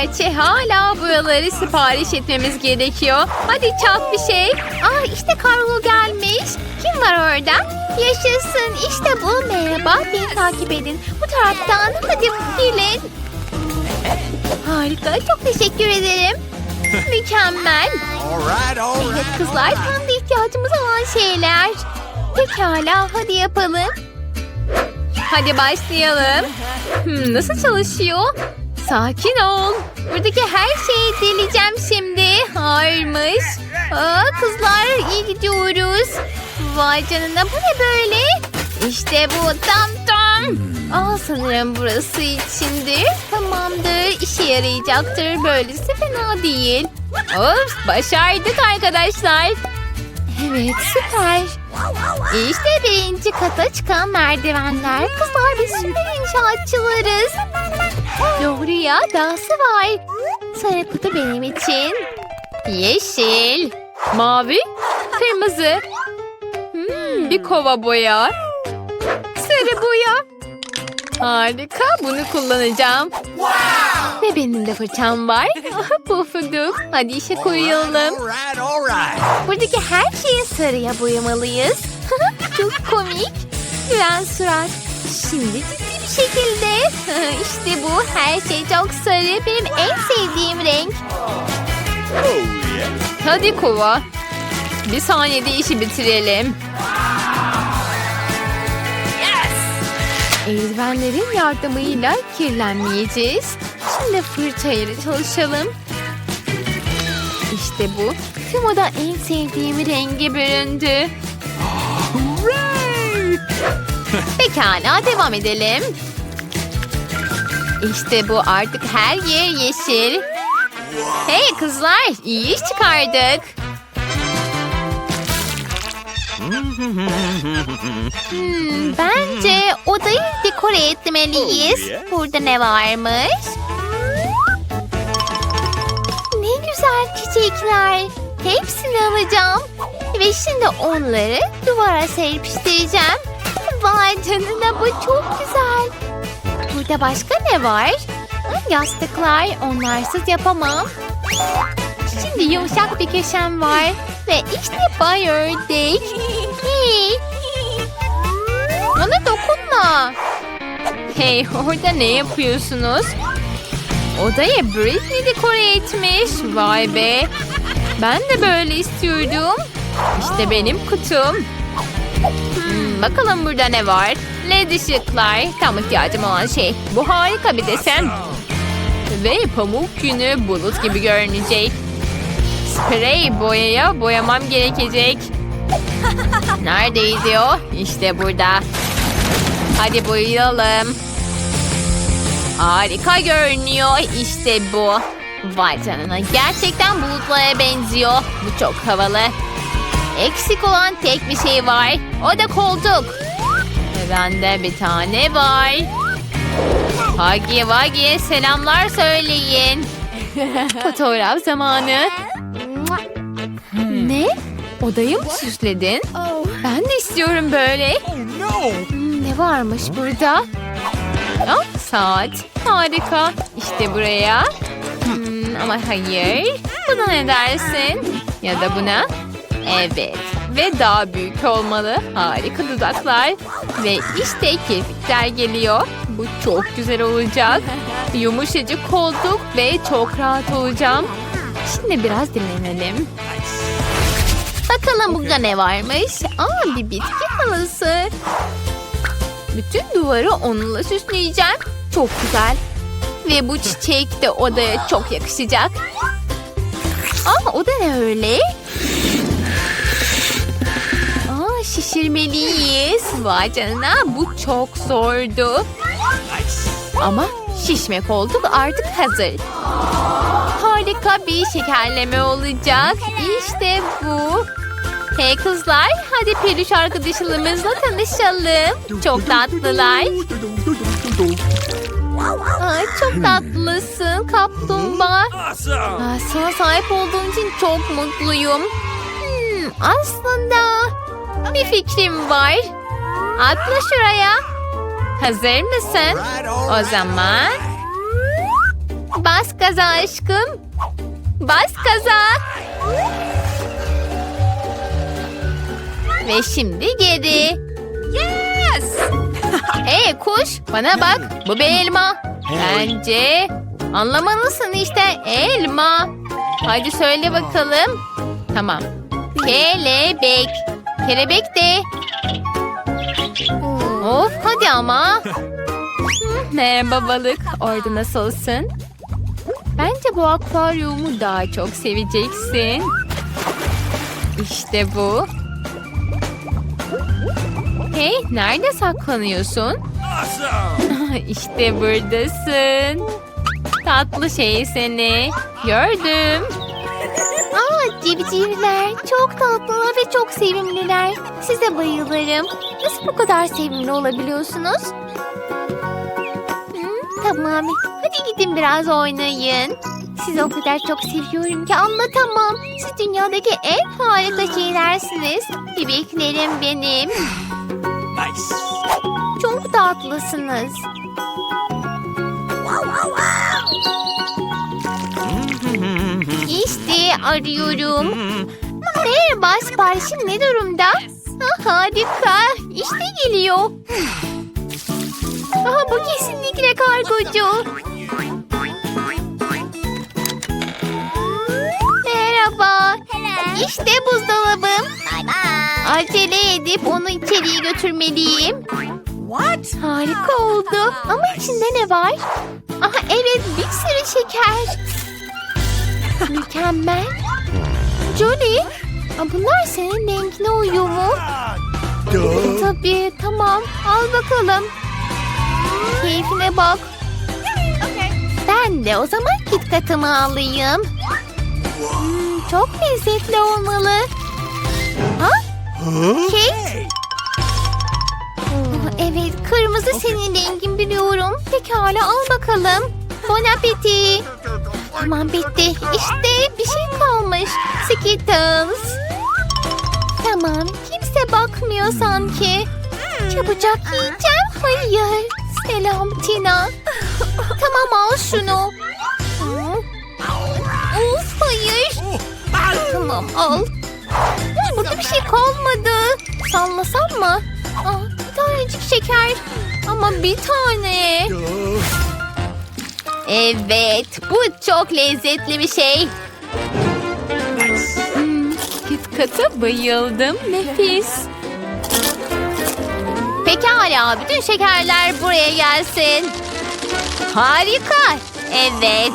Gerçi hala buraları sipariş etmemiz gerekiyor. Hadi çat bir şey. Aa işte kargo gelmiş. Kim var orada? Yaşasın işte bu. Merhaba beni takip edin. Bu taraftan hadi gelin. Harika çok teşekkür ederim. Mükemmel. Evet kızlar tam da ihtiyacımız olan şeyler. Pekala hadi yapalım. Hadi başlayalım. Hmm, nasıl çalışıyor? Sakin ol. Buradaki her şeyi deleceğim şimdi. Hayırmış. Aa, kızlar iyi gidiyoruz. Vay canına bu ne böyle? İşte bu tam tam. Aa, sanırım burası içindir. Tamamdır işe yarayacaktır. Böylesi fena değil. Of başardık arkadaşlar. Evet süper. İşte birinci kata çıkan merdivenler. Kızlar biz süper inşaatçılarız. Ya dahası var. Sarı kutu benim için. Yeşil. Mavi. Kırmızı. Hmm, bir kova boya. Sarı boya. Harika bunu kullanacağım. Ve benim de fırçam var. Pufuduk. Hadi işe koyulalım. Buradaki her şeyi sarıya boyamalıyız. Çok komik. Gülen surat. Şimdi bir şekilde. işte bu. Her şey çok sarı. Benim en sevdiğim renk. Hadi kova. Bir saniyede işi bitirelim. Eldivenlerin yardımıyla kirlenmeyeceğiz. Şimdi fırçayla çalışalım. İşte bu. Tüm oda en sevdiğim rengi büründü. Pekala devam edelim. İşte bu artık her yer yeşil. Hey kızlar iyi iş çıkardık. Hmm, bence odayı dekore etmeliyiz. Oh. Burada ne varmış? Ne güzel çiçekler. Hepsini alacağım. Ve şimdi onları duvara serpiştireceğim. Vay canına bu çok güzel. Burada başka ne var? Yastıklar. Onlarsız yapamam. Şimdi yumuşak bir köşem var. Ve işte. Hey. Bana dokunma. Hey orada ne yapıyorsunuz? Odayı Britney dekore etmiş. Vay be. Ben de böyle istiyordum. İşte benim kutum. Bakalım burada ne var? LED ışıklar. Tam ihtiyacım olan şey. Bu harika bir desen. Ve pamuk günü bulut gibi görünecek. Sprey boyaya boyamam gerekecek. Neredeydi o? İşte burada. Hadi boyayalım. Harika görünüyor. İşte bu. Vay canına. Gerçekten bulutlara benziyor. Bu çok havalı. Eksik olan tek bir şey var. O da koltuk. Ve bende bir tane var. Hagi Vagi selamlar söyleyin. Fotoğraf zamanı. Ne? Odayı mı süsledin? Ben de istiyorum böyle. Oh no! Hmm, Ne varmış burada? Aa, saat. Harika. İşte buraya. Hmm, ama hayır. Buna ne dersin? Ya da buna? Evet. Ve daha büyük olmalı. Harika dudaklar. Ve işte kirpikler geliyor. Bu çok güzel olacak. Yumuşacık koltuk ve çok rahat olacağım. Şimdi biraz dinlenelim. Bakalım burada ne varmış? Aa bir bitki halısı. Bütün duvarı onunla süsleyeceğim. Çok güzel. Ve bu çiçek de odaya çok yakışacak. Aa o da ne öyle? Aa şişirmeliyiz. Vay canına bu çok zordu. Ama şişme koltuk artık hazır. Harika bir şekerleme olacak. İşte bu. Hey kızlar, hadi peluş arkadaşlarımızla tanışalım. Çok tatlılar. Ay, çok tatlısın kaplumbağa. Aa, sana sahip olduğum için çok mutluyum. Hmm, aslında bir fikrim var. Atla şuraya. Hazır mısın? O zaman Bas gaza aşkım. Bas gaza. Ve şimdi geri. Yes! hey kuş bana bak bu bir elma. Bence anlamalısın işte elma. Hadi söyle bakalım. Tamam. Kelebek. Kelebek de. Of hadi ama. Merhaba balık. Orada nasılsın? Bence bu akvaryumu daha çok seveceksin. İşte bu. Hey, nerede saklanıyorsun? İşte buradasın. Tatlı şey seni. Gördüm. Civcivler. Çok tatlılar ve çok sevimliler. Size bayılırım. Nasıl bu kadar sevimli olabiliyorsunuz? Hmm, tamam. Hadi gidin biraz oynayın. Sizi o kadar çok seviyorum ki anlatamam. Siz dünyadaki en harika şeylersiniz. Bebeklerim benim. Nice. Çok tatlısınız. İşte arıyorum. Merhaba siparişim ne durumda? Ha, harika. İşte geliyor. Aha, bu kesinlikle kargocu. Merhaba. İşte buzdolabım. Acele edip onu içeriye götürmeliyim. What? Harika oldu. Ama içinde ne var? Aha evet bir sürü şeker. Mükemmel. Jolie, aa, bunlar senin rengine uyuyor mu? Tabii tamam al bakalım. Keyfine bak. Ben de o zaman KitKat'ımı alayım. Hmm, çok lezzetli olmalı. Ha? Aa, Evet, kırmızı senin rengin biliyorum. Pekala al bakalım. Bon appetit. Tamam bitti. İşte bir şey kalmış. Skittles. Tamam, kimse bakmıyor sanki. Çabucak yiyeceğim. Hayır. Selam Tina. tamam al şunu. Of hayır. Tamam al. Burada bir şey kalmadı. Sallasam mı? Aa, bir tanecik şeker. Ama bir tane. Evet, bu çok lezzetli bir şey. Hmm, KitKat'a bayıldım. Nefis. Pekala, bütün şekerler buraya gelsin. Harika. Evet.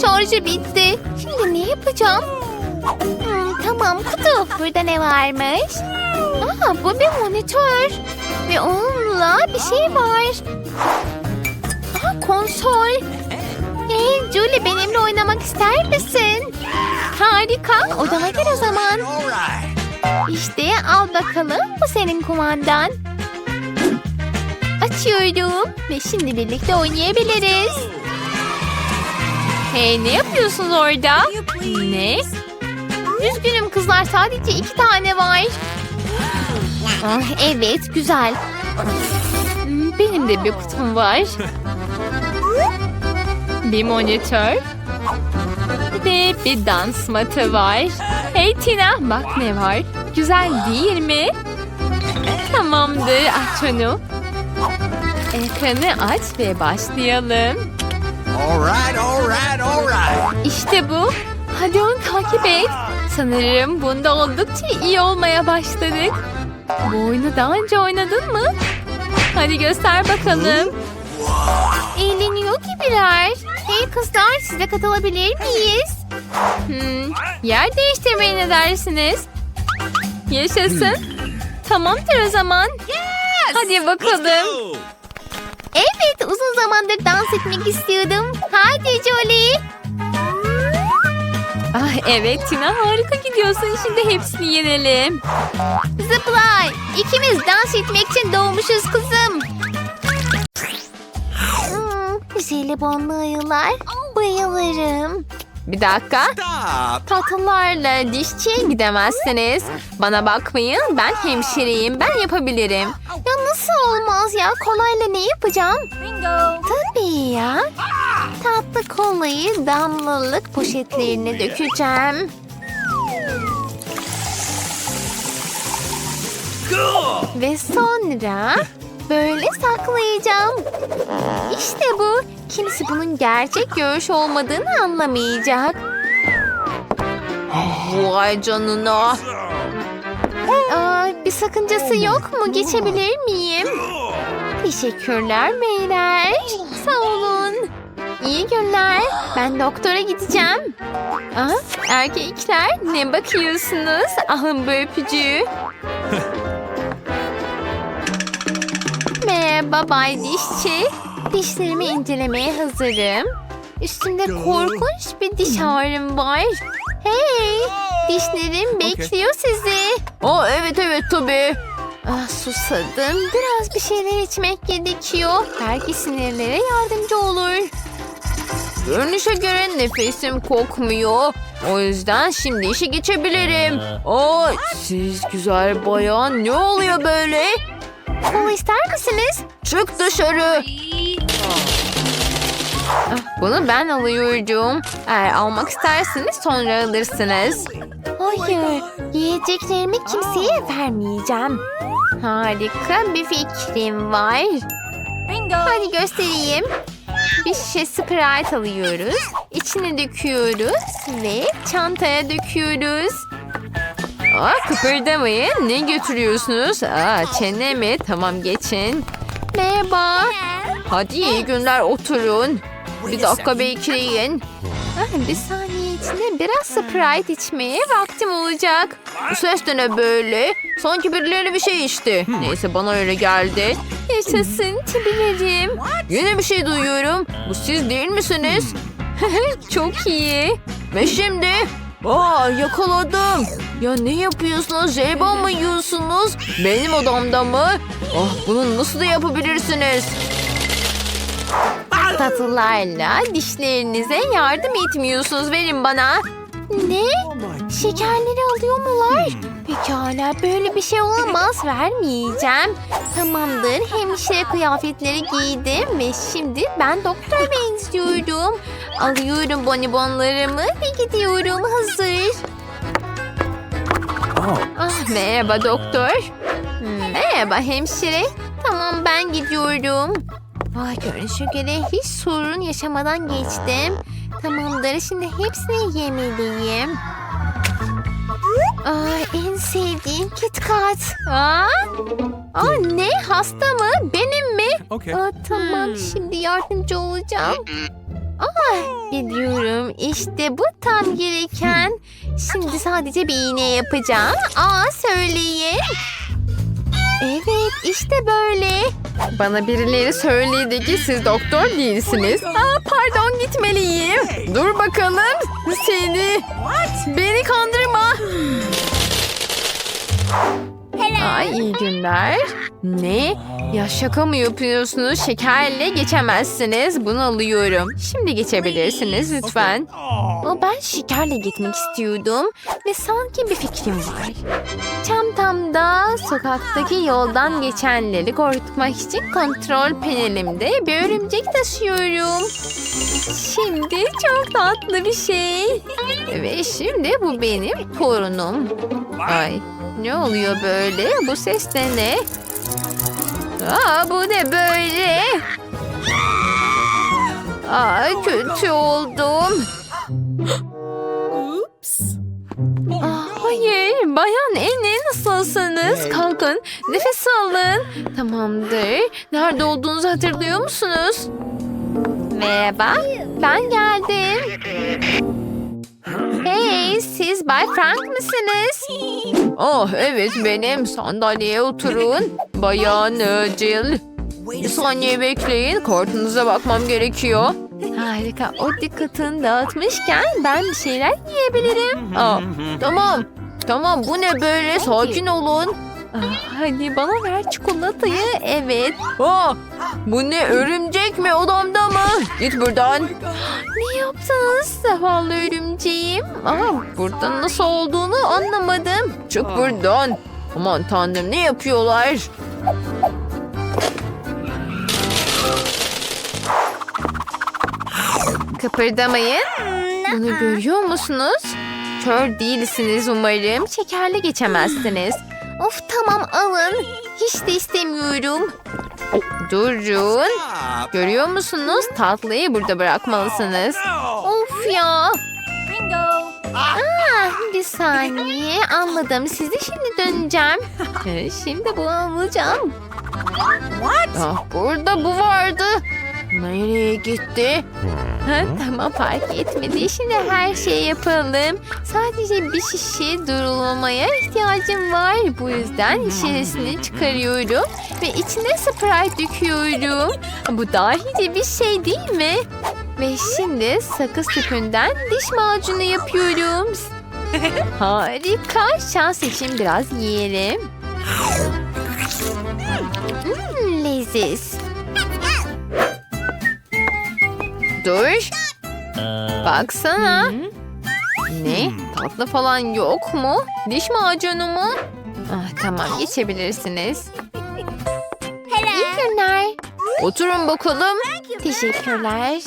Şarjı bitti. Şimdi ne yapacağım? Hmm, tamam kutu. Burada ne varmış? Aa, bu bir monitör. Ve onunla bir şey var. Aa, konsol. Hey Julie benimle oynamak ister misin? Harika. Odama gel o zaman. İşte al bakalım. Bu senin kumandan. Açıyorum. Ve şimdi birlikte oynayabiliriz. Hey ne yapıyorsunuz orada? Ne? Üzgünüm kızlar sadece iki tane var. Ah, evet güzel. Benim de bir kutum var. Bir monitör. Ve bir dans matı var. Hey Tina bak ne var. Güzel değil mi? Tamamdır aç onu. Ekranı aç ve başlayalım. All right, all right, all right. İşte bu. Hadi onu takip et. Sanırım bunda oldukça iyi olmaya başladık. Bu oyunu daha önce oynadın mı? Hadi göster bakalım. Eğleniyor gibiler. Hey kızlar size katılabilir miyiz? Hmm, yer değiştirmeye ne dersiniz? Yaşasın. Tamamdır o zaman. Hadi bakalım. Evet, uzun zamandır dans etmek istiyordum. Hadi Jolie. Ah evet Tina harika gidiyorsun. Şimdi hepsini yenelim. Zıplay. İkimiz dans etmek için doğmuşuz kızım. Hmm, jelibonlu ayılar. Bayılırım. Bir dakika. Stop. Tatlılarla dişçiye gidemezsiniz. Bana bakmayın ben hemşireyim ben yapabilirim. Ya nasıl olmaz ya kolayla ne yapacağım? Bingo. Tabii ya. Tatlı kolayı damlalık poşetlerine dökeceğim. Ve sonra böyle saklayacağım. İşte bu. Kimse bunun gerçek görüş olmadığını anlamayacak. Vay canına. Aa, bir sakıncası yok mu? Geçebilir miyim? Teşekkürler beyler. Sağ olun. İyi günler. Ben doktora gideceğim. Aa, erkekler ne bakıyorsunuz? Alın bu öpücüğü. Merhaba Bay Dişçi. Dişlerimi incelemeye hazırım. Üstümde korkunç bir diş ağrım var. Hey! Dişlerim bekliyor sizi. Aa, evet evet tabii. Ah, susadım. Biraz bir şeyler içmek gerekiyor. Belki sinirlere yardımcı olur. Görünüşe göre nefesim kokmuyor. O yüzden şimdi işe geçebilirim. Aa, siz güzel bayan ne oluyor böyle? Kola ister misiniz? Çık dışarı. Ah, Bunu ben alıyorum. Eğer almak isterseniz sonra alırsınız. Hayır, yiyeceklerimi kimseye vermeyeceğim. Harika bir fikrim var. Hadi göstereyim. Bir şişe Sprite alıyoruz. İçine döküyoruz ve çantaya döküyoruz. Aa, kıpırdamayın. Ne götürüyorsunuz? Aa, çene mi? Tamam geçin. Merhaba. Hadi iyi günler oturun. Bir dakika bekleyin. Ah, bir saniye içinde biraz Sprite içmeye vaktim olacak. Bu ses de ne böyle? Sanki birileri bir şey içti. Neyse bana öyle geldi. Yaşasın tibilerim. Yine bir şey duyuyorum. Bu siz değil misiniz? Çok iyi. Ve şimdi? Aa yakaladım. Ya ne yapıyorsunuz? Jelibon mu yiyorsunuz? Benim odamda mı? Ah bunu nasıl da yapabilirsiniz? Tatlılarla dişlerinize yardım etmiyorsunuz. Verin bana. Ne? Şekerleri alıyor mular? Pekala böyle bir şey olamaz. Vermeyeceğim. Tamamdır. Hemşire kıyafetleri giydim ve şimdi ben doktor benziyorum. Alıyorum bonibonlarımı ve gidiyorum. Hazır. Oh. Ah, merhaba doktor. Merhaba hemşire. Tamam ben gidiyorum. Vay görünüşe göre hiç sorun yaşamadan geçtim. Tamamdır şimdi hepsini yemeliyim. Aa, en sevdiğim KitKat. Aa, Aa, ne hasta mı? Benim mi? Okay. Aa, tamam şimdi yardımcı olacağım. Aa, biliyorum işte bu tam gereken. Şimdi sadece bir iğne yapacağım. Aa söyleyin. Evet işte böyle. Bana birileri söyledi ki siz doktor değilsiniz. Aa, pardon gitmeliyim. Dur bakalım seni. Beni kandırma. Ay iyi günler. Ne? Ya şaka mı yapıyorsunuz? Şekerle geçemezsiniz. Bunu alıyorum. Şimdi geçebilirsiniz lütfen. Ama ben şekerle gitmek istiyordum. Ve sanki bir fikrim var. Çantamda sokaktaki yoldan geçenleri korkutmak için kontrol panelimde bir örümcek taşıyorum. Şimdi çok tatlı bir şey. Ve şimdi bu benim torunum. Ay ne oluyor böyle? Bu ses de ne? Aa bu ne böyle? Aa kötü oldum. Aa, hayır bayan Eni nasılsınız? Kalkın nefes alın. Tamamdır. Nerede olduğunuzu hatırlıyor musunuz? Merhaba ben geldim. Hey siz Bay Frank mısınız? Oh evet benim sandalyeye oturun. Bayan e, Jill. Bir saniye bekleyin kartınıza bakmam gerekiyor. Harika o dikkatini dağıtmışken ben bir şeyler yiyebilirim. Aa, tamam tamam bu ne böyle sakin olun. Ah, hadi bana ver çikolatayı. Evet. Aa, bu ne örümcek mi odamda mı? Git buradan. Ne yaptınız zavallı örümceğim? Aa, burada nasıl olduğunu anlamadım. Çık buradan. Aman tanrım ne yapıyorlar? Kıpırdamayın. Bunu görüyor musunuz? Kör değilsiniz umarım. Şekerli geçemezsiniz. Of tamam alın. Hiç de istemiyorum. Durun. Görüyor musunuz? Tatlıyı burada bırakmalısınız. Of ya. Ah, bir saniye anladım. Sizi şimdi döneceğim. Ee, Şimdi bunu alacağım. Ah, burada bu vardı. Nereye gitti? Ha, tamam fark etmedi. Şimdi her şeyi yapalım. Sadece bir şişe durulamaya ihtiyacım var. Bu yüzden şişesini çıkarıyorum. Ve içine Sprite döküyorum. Bu dahice bir şey değil mi? Ve şimdi sakız tüpünden diş macunu yapıyorum. Harika. Şans için biraz yiyelim. Hmm, leziz. Dur. Baksana. Ne? Tatlı falan yok mu? Diş macunu mu? Ah, tamam geçebilirsiniz. İyi günler. Oturun bakalım. Teşekkürler.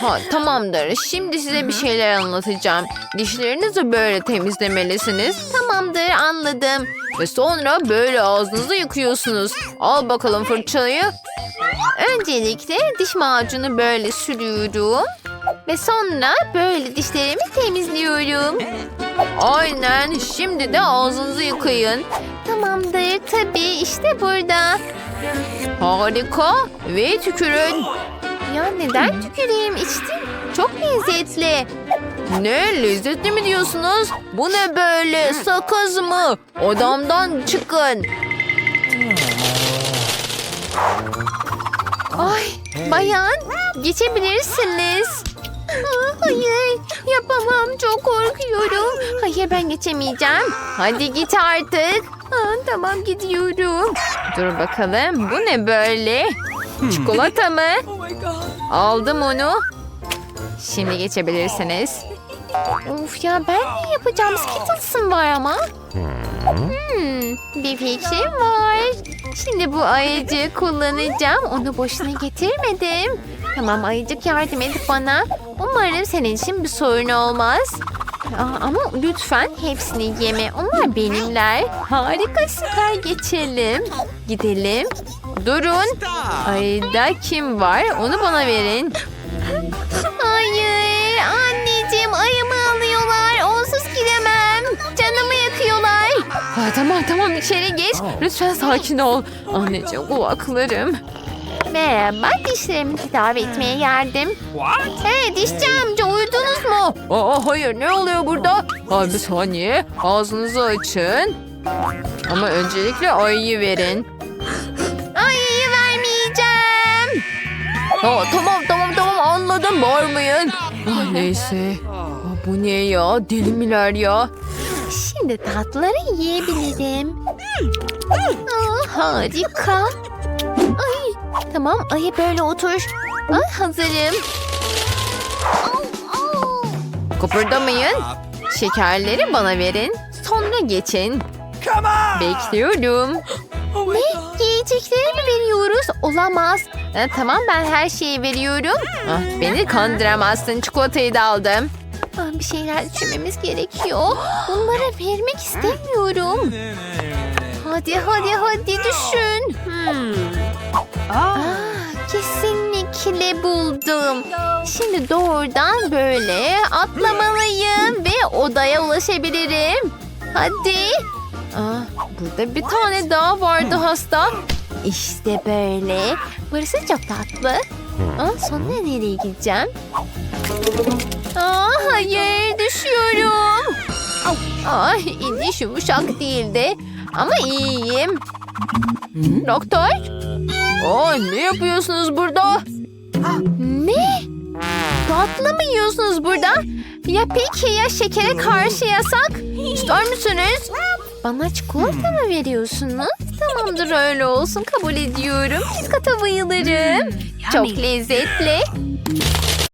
Ha tamamdır. Şimdi size bir şeyler anlatacağım. Dişlerinizi böyle temizlemelisiniz. Tamamdır anladım. Ve sonra böyle ağzınızı yıkıyorsunuz. Al bakalım fırçayı. Öncelikle diş macunu böyle sürüyorum. Ve sonra böyle dişlerimi temizliyorum. Aynen. Şimdi de ağzınızı yıkayın. Tamamdır tabii işte burada. Harika. Ve tükürün. Ya neden tüküreyim içtim? Çok lezzetli. Ne lezzetli mi diyorsunuz? Bu ne böyle sakız mı? Odamdan çıkın. Ay bayan geçebilirsiniz. Aa, hayır yapamam çok korkuyorum. Hayır ben geçemeyeceğim. Hadi git artık. Aa, tamam gidiyorum. Dur bakalım bu ne böyle? Çikolata mı? Aldım onu. Şimdi geçebilirsiniz. Of ya ben ne yapacağım? Skittles'ım var ama. Hmm, bir fikrim var. Şimdi bu ayıcığı kullanacağım. Onu boşuna getirmedim. Tamam ayıcık yardım et bana. Umarım senin için bir sorun olmaz. Ama lütfen hepsini yeme. Onlar benimler. Harika süper geçelim. Gidelim. Durun. Ayda kim var? Onu bana verin. Hayır anneciğim ayımı alıyorlar. Onsuz gidemem. Canımı yakıyorlar. Ha, tamam tamam içeri geç. Lütfen sakin ol. Anneciğim kulaklarım. Merhaba dişlerimi tedavi etmeye geldim. What? Hey dişçi amca uyudunuz mu? Aa hayır ne oluyor burada? Ha bir saniye. Ağzınızı açın. Ama öncelikle ayıyı verin. Ayıyı vermeyeceğim. Ha, tamam tamam tamam anladım bağırmayın. Ah, neyse. Ah, bu ne ya? Deli miler ya? Şimdi tatlıları yiyebilirim. Aa, harika. Tamam ayı böyle otur. Ay, hazırım. Kıpırdamayın. Şekerleri bana verin. Sonra geçin. Bekliyorum. ne? Yiyecekleri mi veriyoruz? Olamaz. Ha, tamam ben her şeyi veriyorum. Ah, beni kandıramazsın. Çikolatayı da aldım. Ah, bir şeyler düşünmemiz gerekiyor. Bunlara vermek istemiyorum. Hadi hadi hadi düşün. Hmm. Ah, kesinlikle buldum. Şimdi doğrudan böyle atlamalıyım ve odaya ulaşabilirim. Hadi. Ah, burada bir tane daha vardı hasta. İşte böyle. Burası çok tatlı. Aa, sonra nereye gideceğim? Aa, hayır düşüyorum. Ay iniş yumuşak değildi. Ama iyiyim. Doktor. Aa, ne yapıyorsunuz burada? Ne? Tatlı mı yiyorsunuz burada? Ya peki ya şekere karşı yasak? İster misiniz? Bana çikolata mı veriyorsunuz? Tamamdır öyle olsun kabul ediyorum. Kitkata bayılırım. Çok lezzetli.